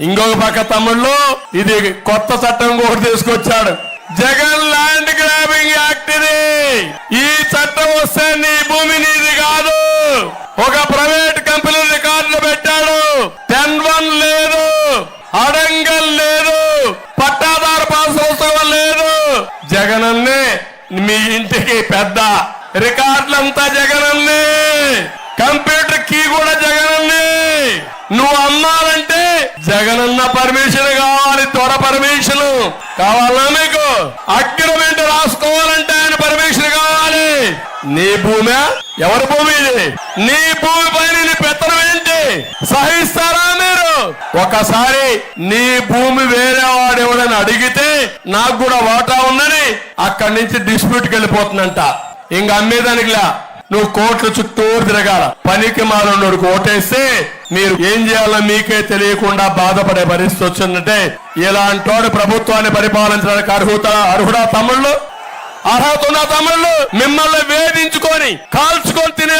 ఇంకొక పక్క తమ్ముళ్ళు ఇది కొత్త చట్టం కూడా తీసుకొచ్చాడు. జగన్ ల్యాండ్ గ్రాబింగ్ యాక్ట్ ఇది. ఈ చట్టం వస్తే నీ భూమి నీది కాదు. ఒక ప్రైవేట్ కంపెనీ రికార్డులు పెట్టాడు. టెన్ వన్ లేదు. అడంగల్ లేదు. పట్టాదారు పాస్ అవసరం లేదు. జగనన్నే మీ ఇంటికి పెద్ద రికార్డులంతా జగనన్నే. కంప్యూటర్ కీ కూడా జగనన్నే. నువ్వు అమ్మాలంటే జగనన్న పర్మిషన్ కావాలి? త్వర పర్మిషన్ కావాలా మీకు? అగ్రిమెంట్ రాసుకోవాలంటే ఆయన పర్మిషన్ కావాలి. నీ భూమి? ఎవరి భూమి ఇది? నీ భూమి పైన నీ పెత్తనం ఏంటి? సహిస్తారా మీరు? ఒకసారి నీ భూమి వేరే వాడు ఎవడని అడిగితే నాకు కూడా వాటా ఉందని అక్కడి నుంచి డిస్ప్యూట్కి వెళ్ళిపోతుందంట. ఇంక అమ్మేదానికిలా నువ్వు కోట్ల చుట్టూరు తిరగాల. పనికి మాలన్నోడు ఓటేస్తే మీరు ఏం చేయాలో మీకే తెలియకుండా బాధపడే పరిస్థితి వచ్చిందంటే ఇలాంటోడు ప్రభుత్వాన్ని పరిపాలించడానికి అర్హత అర్హుడా తమ్ముళ్ళు? అర్హత ఉన్న తమ్ముళ్ళు మిమ్మల్ని వేధించుకొని కాల్చుకొని తినేవాడికి